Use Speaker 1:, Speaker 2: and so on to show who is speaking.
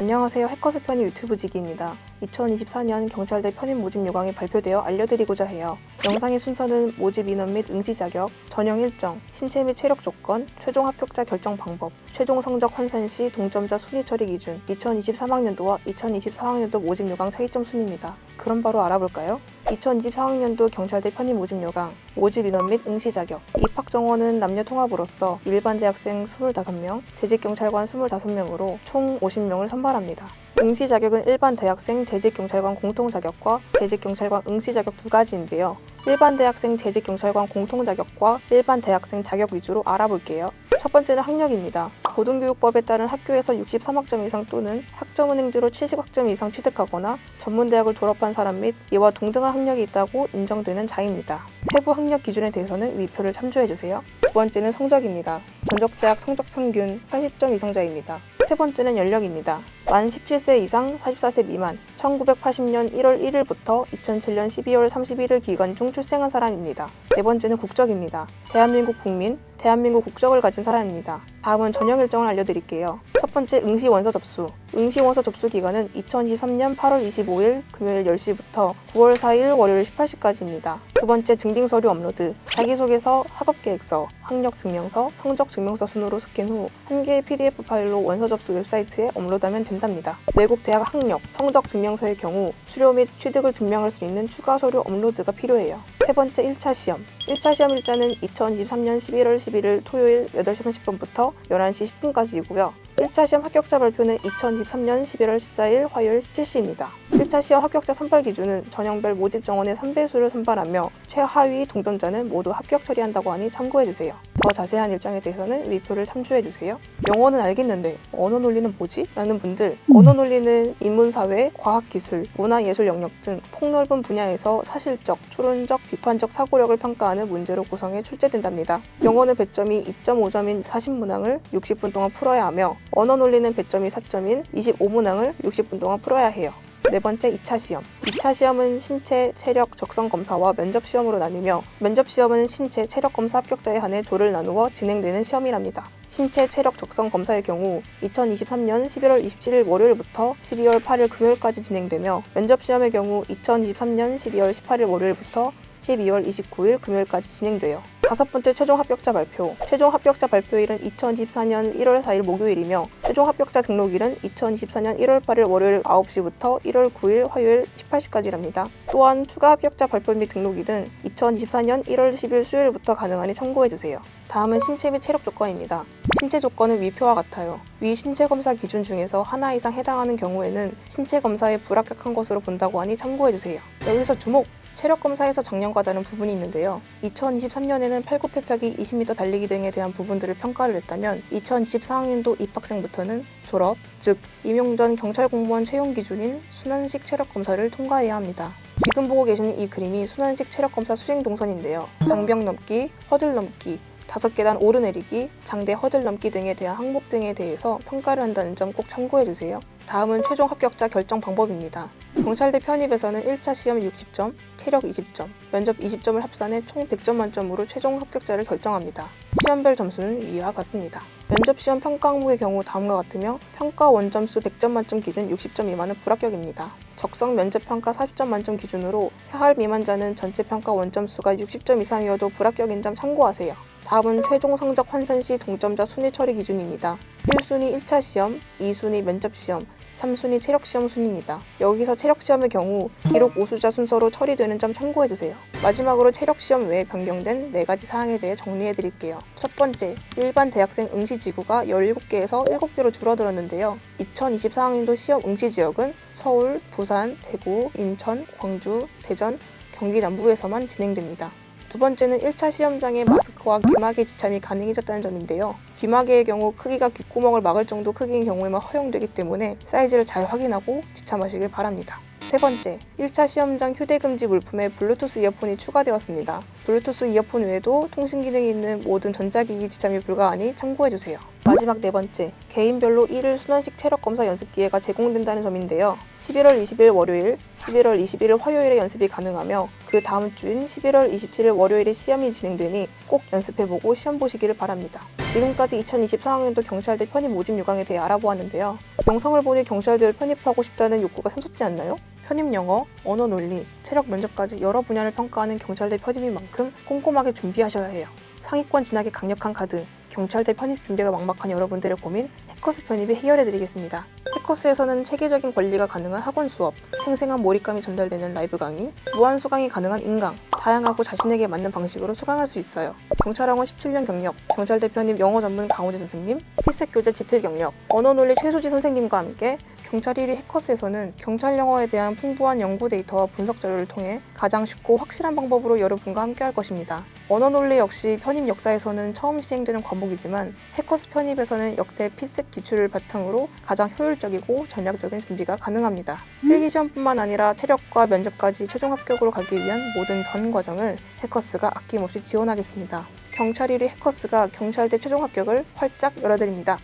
Speaker 1: 안녕하세요. 해커스 편입 유튜브 지기입니다. 2024년 경찰대 편입 모집 요강이 발표되어 알려드리고자 해요. 영상의 순서는 모집 인원 및 응시 자격, 전형 일정, 신체 및 체력 조건, 최종 합격자 결정 방법, 최종 성적 환산 시 동점자 순위 처리 기준, 2023학년도와 2024학년도 모집 요강 차이점 순입니다. 그럼 바로 알아볼까요? 2024학년도 경찰대 편입 모집 요강, 모집 인원 및 응시 자격, 입학 정원은 남녀 통합으로서 일반 대학생 25명, 재직 경찰관 25명으로 총 50명을 선발합니다. 응시 자격은 일반 대학생 재직 경찰관 공통 자격과 재직 경찰관 응시 자격 두 가지인데요. 일반 대학생 재직 경찰관 공통 자격과 일반 대학생 자격 위주로 알아볼게요. 첫 번째는 학력입니다. 고등교육법에 따른 학교에서 63학점 이상 또는 학점은행제로 70학점 이상 취득하거나 전문대학을 졸업한 사람 및 이와 동등한 학력이 있다고 인정되는 자입니다. 세부 학력 기준에 대해서는 위표를 참조해주세요. 두 번째는 성적입니다. 전적대학 성적 평균 80점 이상자입니다. 세 번째는 연령입니다. 만 17세 이상 44세 미만 1980년 1월 1일부터 2007년 12월 31일 기간 중 출생한 사람입니다. 네 번째는 국적입니다. 대한민국 국민, 대한민국 국적을 가진 사람입니다. 다음은 전형 일정을 알려드릴게요. 첫 번째 응시 원서 접수. 응시 원서 접수 기간은 2023년 8월 25일 금요일 10시부터 9월 4일 월요일 18시까지입니다. 두 번째 증빙 서류 업로드. 자기소개서, 학업 계획서, 학력 증명서, 성적 증명서 순으로 스캔 후 한 개의 PDF 파일로 원서 접수 웹사이트에 업로드하면 된답니다. 외국 대학 학력, 성적 증명서의 경우 수료 및 취득을 증명할 수 있는 추가 서류 업로드가 필요해요. 세 번째 1차 시험. 1차 시험 일자는 2023년 11월 11일 토요일 8시 30분부터 11시 10분까지이고요. 1차 시험 합격자 발표는 2023년 11월 14일 화요일 17시입니다. 1차 시험 합격자 선발 기준은 전형별 모집 정원의 3배수를 선발하며 최하위 동점자는 모두 합격 처리한다고 하니 참고해주세요. 더 자세한 일정에 대해서는 위표를 참조해주세요. 영어는 알겠는데 언어 논리는 뭐지? 라는 분들 언어 논리는 인문사회, 과학기술, 문화예술 영역 등 폭넓은 분야에서 사실적, 추론적, 비판적 사고력을 평가하는 문제로 구성해 출제된답니다. 영어는 배점이 2.5점인 40문항을 60분 동안 풀어야 하며 언어 논리는 배점이 4점인 25문항을 60분 동안 풀어야 해요. 네 번째 2차 시험. 2차 시험은 신체, 체력, 적성 검사와 면접 시험으로 나뉘며 면접 시험은 신체, 체력 검사 합격자에 한해 조를 나누어 진행되는 시험이랍니다. 신체, 체력, 적성 검사의 경우 2023년 11월 27일 월요일부터 12월 8일 금요일까지 진행되며 면접 시험의 경우 2023년 12월 18일 월요일부터 12월 29일 금요일까지 진행돼요. 다섯 번째 최종 합격자 발표. 최종 합격자 발표일은 2024년 1월 4일 목요일이며 최종 합격자 등록일은 2024년 1월 8일 월요일 9시부터 1월 9일 화요일 18시까지랍니다. 또한 추가 합격자 발표 및 등록일은 2024년 1월 10일 수요일부터 가능하니 참고해주세요. 다음은 신체 및 체력 조건입니다. 신체 조건은 위표와 같아요. 위 신체 검사 기준 중에서 하나 이상 해당하는 경우에는 신체 검사에 불합격한 것으로 본다고 하니 참고해주세요. 여기서 주목! 체력 검사에서 작년과 다른 부분이 있는데요. 2023년에는 팔굽혀펴기, 20m 달리기 등에 대한 부분들을 평가를 했다면 2024학년도 입학생부터는 졸업, 즉 임용 전 경찰 공무원 채용 기준인 순환식 체력 검사를 통과해야 합니다. 지금 보고 계시는 이 그림이 순환식 체력 검사 수행 동선인데요. 장벽 넘기, 허들 넘기, 다섯 계단 오르내리기, 장대 허들 넘기 등에 대한 항목 등에 대해서 평가를 한다는 점 꼭 참고해 주세요. 다음은 최종 합격자 결정 방법입니다. 경찰대 편입에서는 1차 시험 60점, 체력 20점, 면접 20점을 합산해 총 100점 만점으로 최종 합격자를 결정합니다. 시험별 점수는 위와 같습니다. 면접 시험 평가 항목의 경우 다음과 같으며 평가 원점수 100점 만점 기준 60점 미만은 불합격입니다. 적성 면접 평가 40점 만점 기준으로 4할 미만자는 전체 평가 원점수가 60점 이상이어도 불합격인 점 참고하세요. 다음은 최종 성적 환산 시 동점자 순위 처리 기준입니다. 1순위 1차 시험, 2순위 면접 시험, 3순위 체력 시험 순입니다. 여기서 체력 시험의 경우 기록 우수자 순서로 처리되는 점 참고해 주세요. 마지막으로 체력 시험 외에 변경된 네 가지 사항에 대해 정리해 드릴게요. 첫 번째, 일반 대학생 응시 지구가 17개에서 7개로 줄어들었는데요. 2024학년도 시험 응시 지역은 서울, 부산, 대구, 인천, 광주, 대전, 경기 남부에서만 진행됩니다. 두 번째는 1차 시험장에 마스크와 귀마개 지참이 가능해졌다는 점인데요. 귀마개의 경우 크기가 귓구멍을 막을 정도 크기인 경우에만 허용되기 때문에 사이즈를 잘 확인하고 지참하시길 바랍니다. 세 번째, 1차 시험장 휴대금지 물품에 블루투스 이어폰이 추가되었습니다. 블루투스 이어폰 외에도 통신 기능이 있는 모든 전자기기 지참이 불가하니 참고해주세요. 마지막 네 번째, 개인별로 1일 순환식 체력 검사 연습 기회가 제공된다는 점인데요. 11월 20일 월요일, 11월 21일 화요일에 연습이 가능하며 그 다음 주인 11월 27일 월요일에 시험이 진행되니 꼭 연습해보고 시험 보시기를 바랍니다. 지금까지 2024학년도 경찰대 편입 모집 요강에 대해 알아보았는데요. 영상을 보니 경찰대를 편입하고 싶다는 욕구가 샘솟지 않나요? 편입 영어, 언어 논리, 체력 면접까지 여러 분야를 평가하는 경찰대 편입인 만큼 꼼꼼하게 준비하셔야 해요. 상위권 진학의 강력한 카드, 경찰대 편입 준비가 막막한 여러분들의 고민, 해커스 편입이 해결해드리겠습니다. 해커스에서는 체계적인 관리가 가능한 학원 수업, 생생한 몰입감이 전달되는 라이브 강의, 무한 수강이 가능한 인강, 다양하고 자신에게 맞는 방식으로 수강할 수 있어요. 경찰학원 17년 경력, 경찰대 편입 영어 전문 강호재 선생님, 피색 교재 집필 경력, 언어 논리 최수지 선생님과 함께 경찰 1위 해커스에서는 경찰 영어에 대한 풍부한 연구 데이터와 분석 자료를 통해 가장 쉽고 확실한 방법으로 여러분과 함께 할 것입니다. 언어 논리 역시 편입 역사에서는 처음 시행되는 과목이지만 해커스 편입에서는 역대 피셋 기출을 바탕으로 가장 효율적이고 전략적인 준비가 가능합니다. 필기시험뿐만 아니라 체력과 면접까지 최종 합격으로 가기 위한 모든 전 과정을 해커스가 아낌없이 지원하겠습니다. 경찰 1위 해커스가 경찰대 최종 합격을 활짝 열어드립니다.